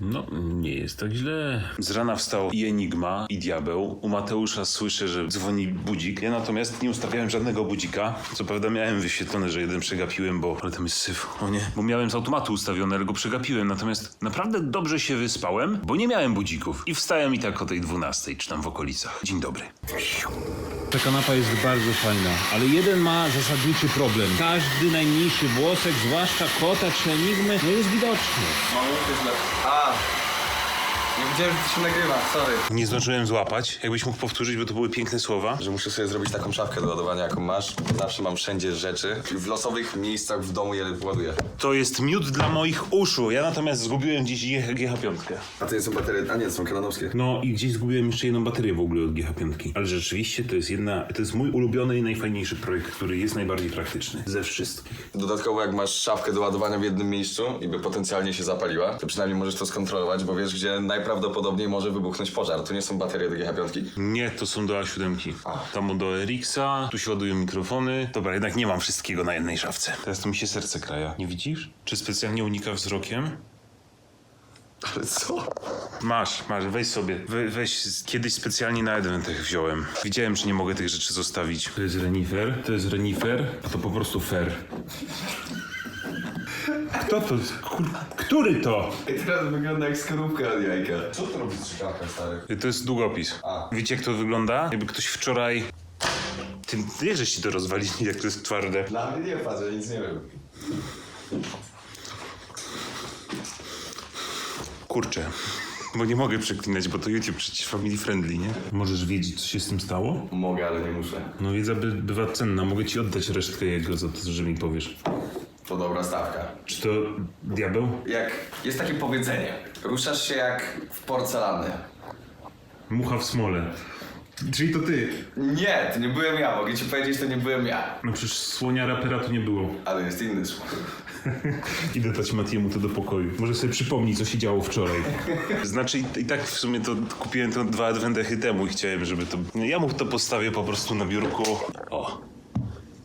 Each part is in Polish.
No, nie jest tak źle. Z rana wstał i Enigma, i Diabeł. U Mateusza słyszę, że dzwoni budzik. Ja natomiast nie ustawiałem żadnego budzika. Co prawda miałem wyświetlone, że jeden przegapiłem, bo... Ale tam jest syf, o nie. Bo miałem z automatu ustawiony, ale go przegapiłem. Natomiast naprawdę dobrze się wyspałem, bo nie miałem budzików. I wstałem i tak o tej 12, czy tam w okolicach. Dzień dobry. Ta kanapa jest bardzo fajna, ale jeden ma zasadniczy problem. Każdy najmniejszy włosek, zwłaszcza kota czy enigmy, no jest widoczny. A! Nie widziałem, że to się nagrywa, sorry. Nie zdążyłem złapać. Jakbyś mógł powtórzyć, bo to były piękne słowa. Że muszę sobie zrobić taką szafkę do ładowania, jaką masz. Zawsze mam wszędzie rzeczy. W losowych miejscach w domu je ładuję. To jest miód dla moich uszu. Ja natomiast zgubiłem dziś GH5. A to nie są baterie, a nie, to są kanonowskie. No i gdzieś zgubiłem jeszcze jedną baterię w ogóle od GH5. Ale rzeczywiście to jest jedna, to jest mój ulubiony i najfajniejszy projekt, który jest najbardziej praktyczny ze wszystkich. Dodatkowo jak masz szafkę do ładowania w jednym miejscu i by potencjalnie się zapaliła, to przynajmniej możesz to skontrolować, bo wiesz, gdzie najprawdopodobniej może wybuchnąć pożar. To nie są baterie do GH5. Nie, to są do A7. Tam do Erixa, tu się ładują mikrofony. Dobra, jednak nie mam wszystkiego na jednej szafce. Teraz to mi się serce kraja. Nie widzisz? Czy specjalnie unika wzrokiem? Ale co? Masz, masz, weź sobie. We, weź, kiedyś specjalnie na Adventech wziąłem. Widziałem, że nie mogę tych rzeczy zostawić. To jest renifer, to jest renifer, a to po prostu fer. Kto to? Kur... Który to? I teraz wygląda jak skorupka od jajka. Co to robi z strzykawką, stary? To jest długopis. A. Wiecie, jak to wygląda? Jakby ktoś wczoraj... Ty wiesz, że ci to rozwalili, jak to jest twarde. Dla mnie nie patrzę, nic nie wiem. Kurczę. Bo nie mogę przeklinać, bo to YouTube przecież family friendly, nie? Możesz wiedzieć, co się z tym stało? Mogę, ale nie muszę. No wiedza by, bywa cenna. Mogę ci oddać resztkę jego za to, że mi powiesz. To dobra stawka. Czy to diabeł? Jak jest takie powiedzenie, ruszasz się jak w porcelanny. Mucha w smole. Czyli to ty. Nie, to nie byłem ja, mogę ci powiedzieć, to nie byłem ja. No przecież słonia rapera tu nie było. Ale jest inny słowo. Idę dać Matiemu to do pokoju. Może sobie przypomni, co się działo wczoraj. Znaczy i, i tak w sumie to kupiłem to dwa adwentechy temu i chciałem, żeby to... Ja mu to postawię po prostu na biurku. O.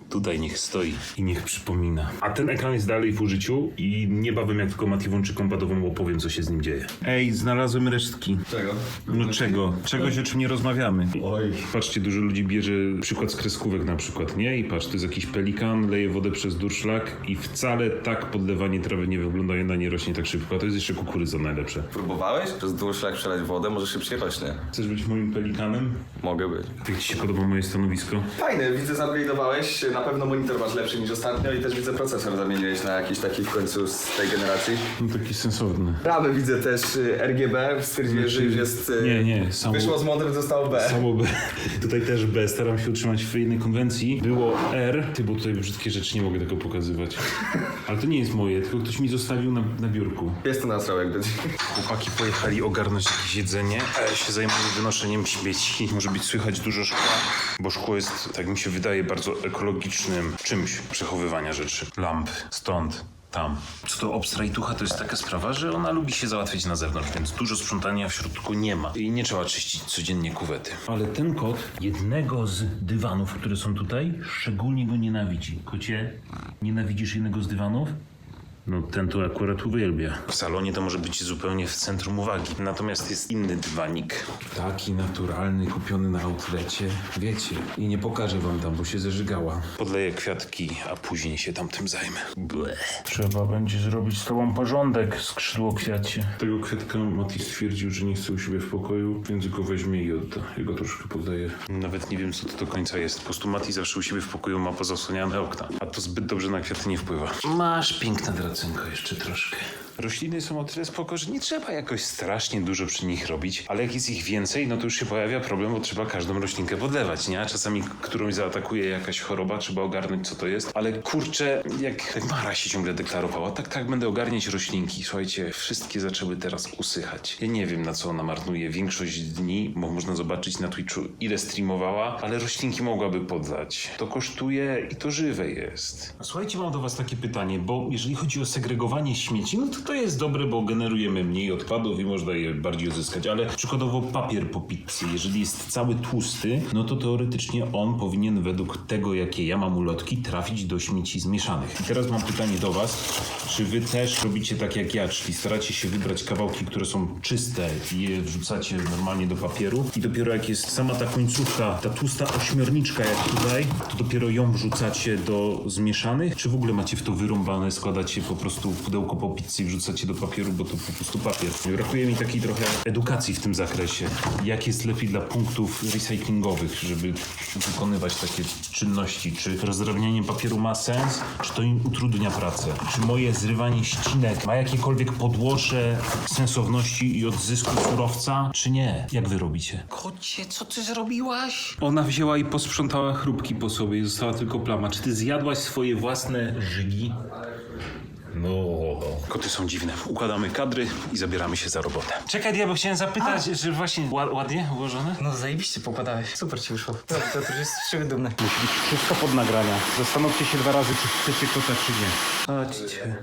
Tutaj niech stoi i niech przypomina. A ten ekran jest dalej w użyciu i niebawem jak tylko Mati włączy kompadową opowiem, co się z nim dzieje. Ej, znalazłem resztki. Czego? No czego? Czegoś, o czym nie rozmawiamy. Oj. Patrzcie, dużo ludzi bierze przykład z kreskówek na przykład, nie? I patrz, to jest jakiś pelikan, leje wodę przez durszlak i wcale tak podlewanie trawy nie wygląda ona nie rośnie tak szybko. A to jest jeszcze kukurydza najlepsze. Próbowałeś? Przez dłuższy jak przelać wodę, może szybciej rośnie. Chcesz być moim pelikanem? Mogę być. Jak ci się podoba moje stanowisko? Fajne, widzę, zupgrade'owałeś. Na pewno monitor masz lepszy niż ostatnio i też widzę procesor zamieniłeś na jakiś taki w końcu z tej generacji. No taki sensowny. Prawy widzę też y, RGB, stwierdziłeś, że już jest... y, Nie, nie, samo- Wyszło z modrem, zostało B. Samo B. Tutaj też B. Staram się utrzymać w innej konwencji. Było R. Ty, bo tutaj brzydkie rzeczy nie mogę tego pokazywać. Ale to nie jest moje, tylko ktoś mi zostawił na, na biurku. Jest to nasrał jak będzie. Chłopaki pojechali ogarnąć jakieś jedzenie, a ja się zajmuję wynoszeniem śmieci. Może być słychać dużo szkła, bo szkło jest, tak mi się wydaje, bardzo ekologicznym czymś przechowywania rzeczy. Lamp, stąd, tam. Co do obstrajtucha, to jest taka sprawa, że ona lubi się załatwiać na zewnątrz, więc dużo sprzątania w środku nie ma. I nie trzeba czyścić codziennie kuwety. Ale ten kot jednego z dywanów, które są tutaj, szczególnie go nienawidzi. Kocie, nienawidzisz jednego z dywanów? No ten to akurat uwielbia. W salonie to może być zupełnie w centrum uwagi. Natomiast jest inny dywanik. Taki naturalny, kupiony na outlecie. Wiecie. I nie pokażę wam tam, bo się zeżygała. Podleję kwiatki, a później się tam tym zajmę. Bleh. Trzeba będzie zrobić z tobą porządek, skrzydło kwiacie. Tego kwiatka Mati stwierdził, że nie chce u siebie w pokoju, więc go weźmie i odda. Ja go troszkę podleję. Nawet nie wiem, co to do końca jest. Po prostu Mati zawsze u siebie w pokoju ma pozasłaniane okna. A to zbyt dobrze na kwiaty nie wpływa. Masz piękna dracynko jeszcze troszkę. Rośliny są o tyle spoko, że nie trzeba jakoś strasznie dużo przy nich robić, ale jak jest ich więcej, no to już się pojawia problem, bo trzeba każdą roślinkę podlewać, nie? Czasami którąś zaatakuje jakaś choroba, trzeba ogarnąć co to jest. Ale kurczę, jak, jak Mara się ciągle deklarowała, tak, tak, będę ogarniać roślinki. Słuchajcie, wszystkie zaczęły teraz usychać. Ja nie wiem, na co ona marnuje większość dni, bo można zobaczyć na Twitchu, ile streamowała, ale roślinki mogłaby podlać. To kosztuje i to żywe jest. Słuchajcie, mam do was takie pytanie, bo jeżeli chodzi o segregowanie śmieci, no to To jest dobre, bo generujemy mniej odpadów i można je bardziej odzyskać, ale przykładowo papier po pizzy, jeżeli jest cały tłusty, no to teoretycznie on powinien według tego, jakie ja mam ulotki, trafić do śmieci zmieszanych. I teraz mam pytanie do was, czy wy też robicie tak jak ja, czyli staracie się wybrać kawałki, które są czyste i je wrzucacie normalnie do papieru? I dopiero jak jest sama ta końcówka, ta tłusta ośmiorniczka jak tutaj, to dopiero ją wrzucacie do zmieszanych, czy w ogóle macie w to wyrąbane, składacie po prostu pudełko po pizzy i wrzucacie do papieru, bo to po prostu papier. Brakuje mi takiej trochę edukacji w tym zakresie. Jak jest lepiej dla punktów recyklingowych, żeby wykonywać takie czynności? Czy rozdrabnianie papieru ma sens, czy to im utrudnia pracę? Czy moje zrywanie ścinek ma jakiekolwiek podłoże sensowności i odzysku surowca, czy nie? Jak wy robicie? Kocie, co ty zrobiłaś? Ona wzięła i posprzątała chrupki po sobie i została tylko plama. Czy ty zjadłaś swoje własne żygi? No. Koty są dziwne. Układamy kadry i zabieramy się za robotę. Czekaj, ja bo chciałem zapytać, że właśnie ła- ładnie ułożone? No zajebiście pokładałeś. Super ci wyszło. To, to, to jest z ciebie dumny. Musi być wszystko pod nagrania. Zastanówcie się dwa razy, czy chcecie kota, czy nie. Chodźcie.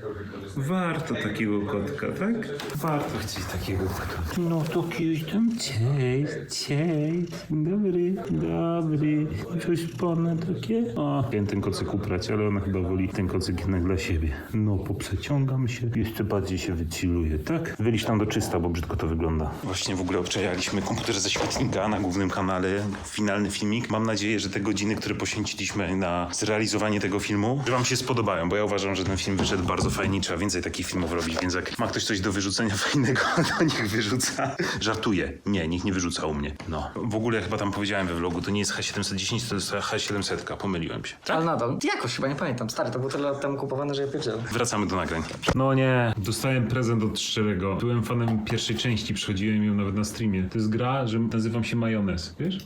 Warto takiego kotka, tak? Warto chcieć takiego kotka. No to kiedyś tam cześć, cześć. Dobry, dobry. Coś pana takie? O, chciałem ten kocyk uprać, ale ona chyba woli ten kocyk jednak dla siebie. No, poprzeciągam się, jeszcze bardziej się wyciluję, tak? Wylisz tam do czysta, bo brzydko to wygląda. Właśnie w ogóle obczajaliśmy komputer ze świetnika na głównym kanale, finalny filmik. Mam nadzieję, że te godziny, które poświęciliśmy na zrealizowanie tego filmu, że wam się spodobają, bo ja uważam, że ten film wyszedł bardzo fajnie trzeba więcej takich filmów robić, więc jak ma ktoś coś do wyrzucenia fajnego, to niech wyrzuca. Żartuję. Nie, nikt nie wyrzuca u mnie. No. W ogóle chyba tam powiedziałem we vlogu, to nie jest H710, to jest H700, pomyliłem się. Ale nadal. Jakoś chyba nie pamiętam. Stary, to było tyle lat temu kupowane, że ja pierdzielę. Wracamy do nagrań. No nie, dostałem prezent od Szczerego. Byłem fanem pierwszej części, przychodziłem ją nawet na streamie. To jest gra, że nazywam się Majonez, wiesz?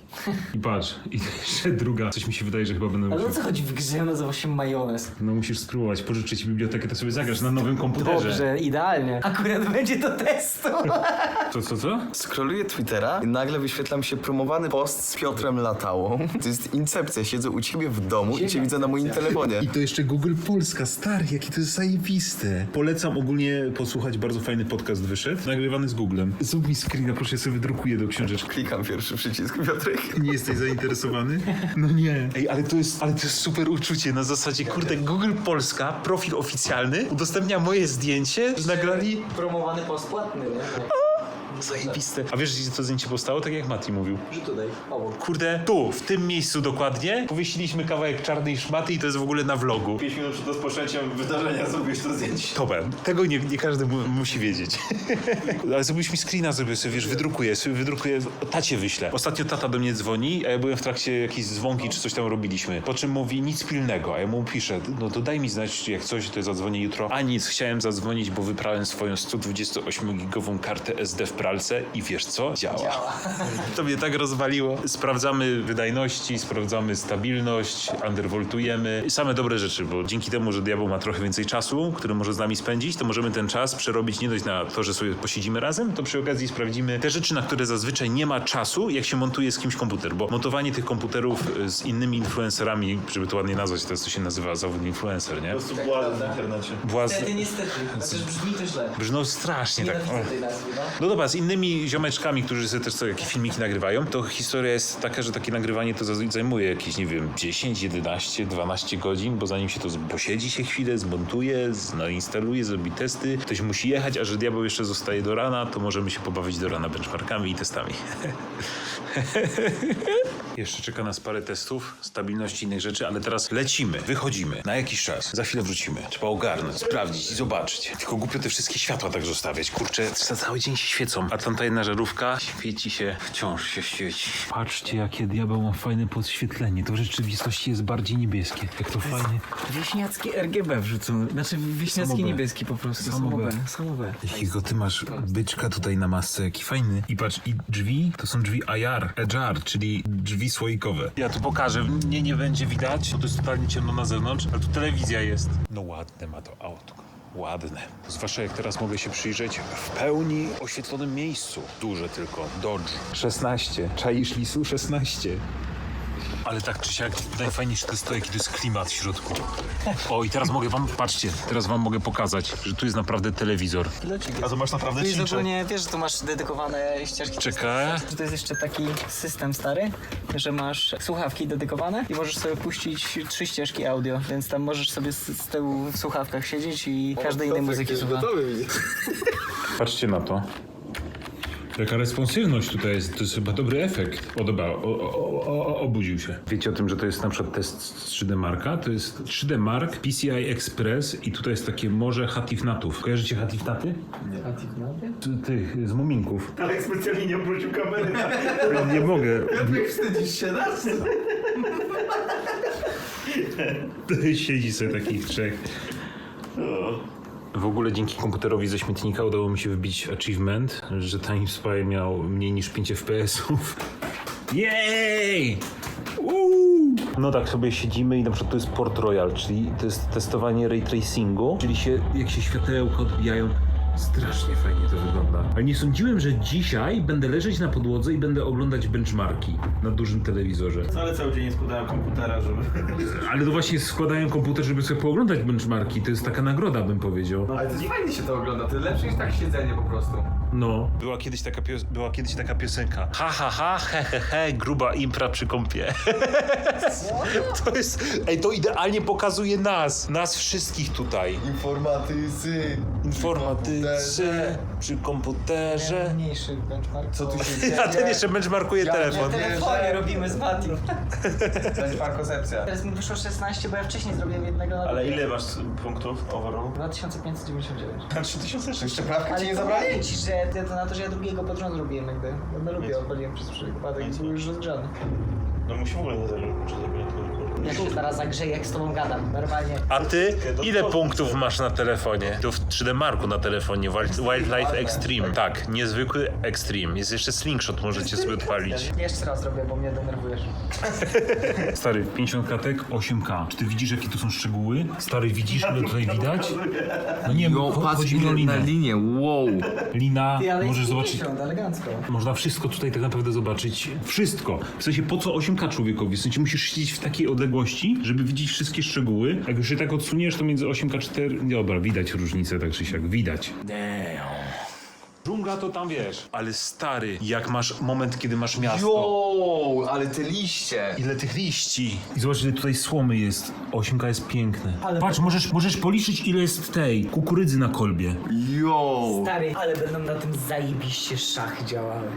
I patrz, i jeszcze druga. Coś mi się wydaje, że chyba będę Ale o musiał... co chodzi w grze? Nazywa się majonez. No musisz spróbować, pożyczę ci bibliotekę, to sobie zagrasz na nowym komputerze. Dobrze, idealnie. Akurat będzie do testu. Co, co, co? Scrolluję Twittera i nagle wyświetla mi się promowany post z Piotrem Latałą. To jest incepcja, siedzę u ciebie w domu i cię widzę na moim telefonie. I to jeszcze Google Polska, stary, jakie to jest zajebiste. Polecam ogólnie posłuchać, bardzo fajny podcast wyszedł, nagrywany z Googlem. Zrób mi screena, proszę, ja sobie wydrukuję do książeczki. Klikam pierwszy przycisk, Piotrek. Nie jesteś zainteresowany? No nie. Ej, ale to jest, ale to jest super uczucie na zasadzie, kurde, Google Polska, profil oficjalny, udostępnia moje zdjęcie, nagrali... Promowany post płatny, nie? Zajebiste. A wiesz, gdzie to zdjęcie powstało? Tak jak Mati mówił. Że tutaj, obok. Kurde, tu, w tym miejscu dokładnie, powiesiliśmy kawałek czarnej szmaty i to jest w ogóle na vlogu. 5 minut przed rozpoczęciem wydarzenia zrobiłeś to zdjęcie. Topem. Tego nie, nie każdy mu, musi wiedzieć. Ale zrobiłeś mi screena, zrobię sobie, wiesz, wydrukuję, sobie wydrukuję, tacie wyślę. Ostatnio tata do mnie dzwoni, a ja byłem w trakcie jakiejś dzwonki, czy coś tam robiliśmy. Po czym mówi, nic pilnego, a ja mu piszę, no to daj mi znać, jak coś, to zadzwonię jutro. A nic, chciałem zadzwonić, bo wyprałem swoją 128-gigową kartę SD w pralce i wiesz co? Działa. To mnie tak rozwaliło. Sprawdzamy wydajności, sprawdzamy stabilność, undervoltujemy. Same dobre rzeczy, bo dzięki temu, że diabeł ma trochę więcej czasu, który może z nami spędzić, to możemy ten czas przerobić nie dość na to, że sobie posiedzimy razem, to przy okazji sprawdzimy te rzeczy, na które zazwyczaj nie ma czasu, jak się montuje z kimś komputer, bo montowanie tych komputerów y, z innymi influencerami, żeby to ładnie nazwać, to jest, co się nazywa zawód influencer, nie? w internecie. Błaz... Niestety, niestety. Chociaż brzmi to źle. No strasznie tak. Tej nazwy, no. No dobra, z innymi ziomeczkami, którzy sobie też sobie jakieś filmiki nagrywają, to historia jest taka, że takie nagrywanie to zajmuje jakieś, nie wiem, 10, 11, 12 godzin, bo zanim się to posiedzi się chwilę, zmontuje, zainstaluje, zrobi testy, ktoś musi jechać, a że diabeł jeszcze zostaje do rana, to możemy się pobawić do rana benchmarkami i testami. Jeszcze czeka nas parę testów, stabilności innych rzeczy, ale teraz lecimy, wychodzimy na jakiś czas. Za chwilę wrócimy. Trzeba ogarnąć, sprawdzić i zobaczyć. Tylko głupio te wszystkie światła tak zostawiać. Kurczę, za cały dzień się świecą. A tamta jedna żarówka świeci się, wciąż się świeci. Patrzcie, jakie diabeł ma fajne podświetlenie. To w rzeczywistości jest bardziej niebieskie. Jak to fajnie. Wieśniackie RGB wrzucą. Znaczy wieśniacki Samo B. niebieski po prostu. Samo B. Samo B. Jakiego ty masz byczka tutaj na masce, jaki fajny. I patrz, i drzwi to są drzwi IR, EJAR, czyli drzwi słoikowe. Ja tu pokażę, mnie nie będzie widać, bo to jest totalnie ciemno na zewnątrz, ale tu telewizja jest. No ładne ma to auto. Ładne. Zwłaszcza jak teraz mogę się przyjrzeć w pełni oświetlonym miejscu. Duże tylko. Dodge. 16. Czaisz lisu? 16. Ale tak czy siak, najfajniejsze to jest to, jaki to jest klimat w środku. O, i teraz mogę wam, patrzcie, teraz wam mogę pokazać, że tu jest naprawdę telewizor. A to masz naprawdę Tu jest cincze. ogólnie, wiesz, że tu masz dedykowane ścieżki. Czekaj. Że to jest jeszcze taki system stary, że masz słuchawki dedykowane i możesz sobie puścić trzy ścieżki audio, więc tam możesz sobie z, z tyłu w słuchawkach siedzieć i każdej innej muzyki słucha. Patrzcie na to. Jaka responsywność tutaj jest, to jest chyba dobry efekt. Podoba, o, o, o, obudził się. Wiecie o tym, że to jest na przykład test z 3D Marka? To jest 3D Mark, PCI Express i tutaj jest takie morze hatifnatów. Kojarzycie hatifnaty? Nie. Tych, z muminków. Ale specjalnie nie obrócił kamery. Ja nie mogę. Wstydzisz się nas? Siedzi sobie takich trzech. W ogóle dzięki komputerowi ze śmietnika udało mi się wbić achievement, że Time Spy miał mniej niż 5 FPS-ów. Jej! No tak sobie siedzimy i na przykład to jest Port Royal, czyli to jest testowanie ray tracingu, czyli się, jak się światełka odbijają, strasznie fajnie to wygląda. Ale nie sądziłem, że dzisiaj będę leżeć na podłodze i będę oglądać benchmarki na dużym telewizorze. Ale cały dzień nie składałem komputera, żeby... Ale to właśnie składają komputer, żeby sobie pooglądać benchmarki. To jest taka nagroda, bym powiedział. Ale to jest fajnie się to ogląda, to lepsze niż tak siedzenie po prostu. No. Była kiedyś taka, pios- była kiedyś taka piosenka. Ha, ha, ha, he, he, he, gruba impra przy kąpie. to jest, ej, to idealnie pokazuje nas. Nas wszystkich tutaj. Informatycy. Informatycy, przy komputerze. Mniejszy benchmark. Co tu się dzieje? A ten jeszcze benchmarkuje telefon. telefonie robimy z Mati. Benchmarkoncepcja. Teraz mi wyszło 16, bo ja wcześniej zrobiłem jednego na Ale ile masz punktów overall? 2599. 3006. Jeszcze prawka ci nie zabrali? mówię ci, że to na to, że ja drugiego pod rząd robiłem jakby. Lubię, odpaliłem przez przypadek i był już rozgrzany. No musi w ogóle nie zagrać, czy zagrać Ja się teraz zagrzeję, jak z tobą gadam, normalnie. A ty ile punktów masz na telefonie? To w 3D Marku na telefonie, Wild- Wildlife Extreme. Tak, niezwykły Extreme. Jest jeszcze slingshot, możecie sobie odpalić. Jeszcze raz robię, bo mnie denerwujesz. Stary, 50 klatek, 8K. Czy ty widzisz, jakie to są szczegóły? Stary, widzisz, ile tutaj widać? No nie, No, cho- patrz chodzi mi o ile linę. na linię, wow. Lina, Ty, ale możesz jest zobaczyć. 50, elegancko. Można wszystko tutaj tak naprawdę zobaczyć. Wszystko. W sensie, po co 8K człowiekowi? W sensie, musisz siedzieć w takiej odległości, żeby widzieć wszystkie szczegóły. Jak już się tak odsuniesz, to między 8K 4... Dobra, widać różnicę tak czy siak. Widać. Dżungla to tam wiesz. Ale stary, jak masz moment, kiedy masz miasto. Jo, ale te liście. Ile tych liści. I zobacz, ile tutaj słomy jest. 8K jest piękne. Patrz, możesz, możesz policzyć, ile jest tej kukurydzy na kolbie. Jo. Stary, ale będą na tym zajebiście szachy działały.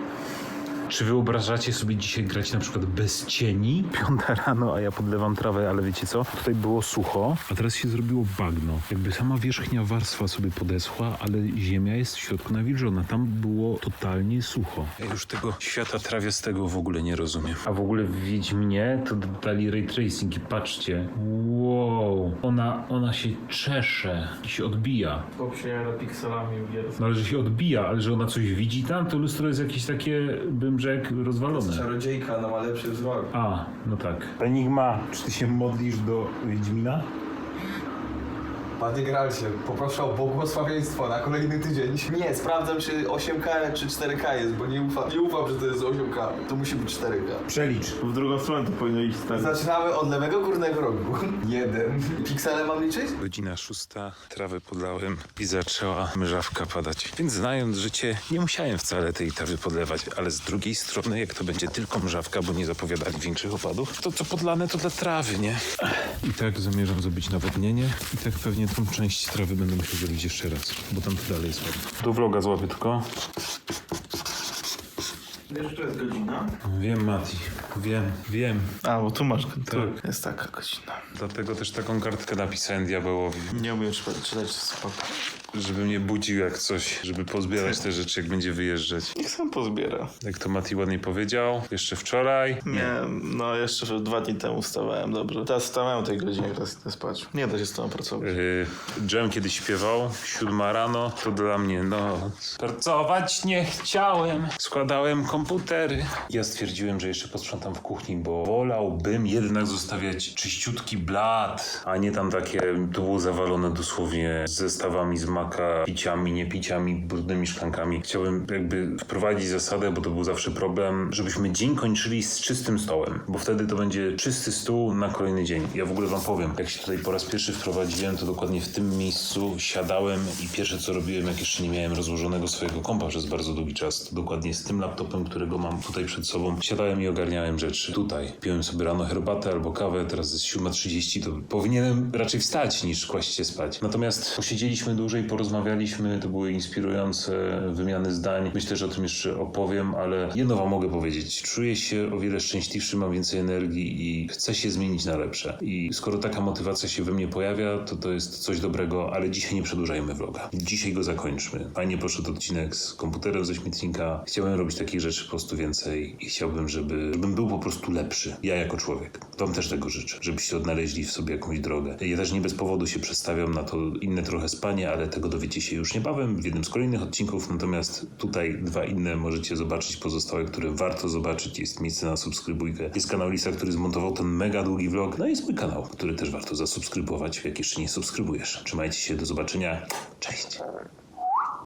Czy wyobrażacie sobie dzisiaj grać na przykład bez cieni? Piąta rano, a ja podlewam trawę, ale wiecie co? Tutaj było sucho, a teraz się zrobiło bagno. Jakby sama wierzchnia warstwa sobie podeschła, ale ziemia jest w środku nawilżona. Tam było totalnie sucho. Ja już tego świata trawiastego w ogóle nie rozumiem. A w ogóle w Wiedźminie to dali ray tracing i patrzcie. Wow. Ona, ona się czesze i się odbija. Popsiera pikselami gier. No ale że się odbija, ale że ona coś widzi tam, to lustro jest jakieś takie, bym rzekł, rozwalone. Czarodziejka, no ma lepszy wzrok. A, no tak. Enigma, czy ty się modlisz do Wiedźmina? Panie Gralcie, poproszę o błogosławieństwo na kolejny tydzień. Nie, sprawdzam czy 8K czy 4K jest, bo nie ufam, nie ufam, że to jest 8K. To musi być 4K. Przelicz. W drugą stronę to powinno iść stary. Zaczynamy od lewego górnego rogu. Jeden. Piksele mam liczyć? Godzina szósta, trawę podlałem i zaczęła mrzawka padać. Więc znając życie, nie musiałem wcale tej trawy podlewać, ale z drugiej strony, jak to będzie tylko mrzawka, bo nie zapowiadali większych opadów, to co podlane to dla trawy, nie? I tak zamierzam zrobić nawodnienie i tak pewnie tą część trawy będę musiał zrobić jeszcze raz, bo tam to dalej jest ładnie. Do vloga złapię tylko. Wiesz, to jest godzina? Wiem, Mati, wiem, wiem. A, bo tu masz, tu Tak. jest taka godzina. Dlatego też taką kartkę napisałem diabełowi, Nie umiem czytać, czytać spoko. Żeby mnie budził jak coś, żeby pozbierać te rzeczy, jak będzie wyjeżdżać. Niech sam pozbiera. Jak to Mati ładnie powiedział, jeszcze wczoraj. Nie, no jeszcze dwa dni temu wstawałem dobrze. Teraz wstawałem o tej godzinie, teraz idę spać. Nie da się z tobą pracować. Yy, Dżem kiedyś śpiewał, siódma rano, to dla mnie noc. Pracować nie chciałem, składałem komputery. Ja stwierdziłem, że jeszcze posprzątam w kuchni, bo wolałbym jednak zostawiać czyściutki blat, a nie tam takie, to było zawalone dosłownie zestawami z mak smaka piciami, niepiciami, brudnymi szklankami. Chciałem jakby wprowadzić zasadę, bo to był zawsze problem, żebyśmy dzień kończyli z czystym stołem, bo wtedy to będzie czysty stół na kolejny dzień. Ja w ogóle wam powiem, jak się tutaj po raz pierwszy wprowadziłem, to dokładnie w tym miejscu siadałem i pierwsze co robiłem, jak jeszcze nie miałem rozłożonego swojego kompa przez bardzo długi czas, to dokładnie z tym laptopem, którego mam tutaj przed sobą, siadałem i ogarniałem rzeczy. Tutaj piłem sobie rano herbatę albo kawę, teraz jest 7.30, to powinienem raczej wstać niż kłaść się spać. Natomiast posiedzieliśmy dłużej, porozmawialiśmy, to były inspirujące wymiany zdań. Myślę, że o tym jeszcze opowiem, ale jedno wam mogę powiedzieć. Czuję się o wiele szczęśliwszy, mam więcej energii i chcę się zmienić na lepsze. I skoro taka motywacja się we mnie pojawia, to to jest coś dobrego, ale dzisiaj nie przedłużajmy vloga. Dzisiaj go zakończmy. Fajnie poszedł odcinek z komputerem ze śmietnika. Chciałem robić takich rzeczy po prostu więcej i chciałbym, żeby, żebym był po prostu lepszy. Ja jako człowiek. Wam też tego życzę, żebyście odnaleźli w sobie jakąś drogę. Ja też nie bez powodu się przestawiam na to inne trochę spanie, ale tego dowiecie się już niebawem w jednym z kolejnych odcinków. Natomiast tutaj dwa inne możecie zobaczyć pozostałe, które warto zobaczyć. Jest miejsce na subskrybujkę. Jest kanał Lisa, który zmontował ten mega długi vlog. No i jest mój kanał, który też warto zasubskrybować, jak jeszcze nie subskrybujesz. Trzymajcie się, do zobaczenia. Cześć.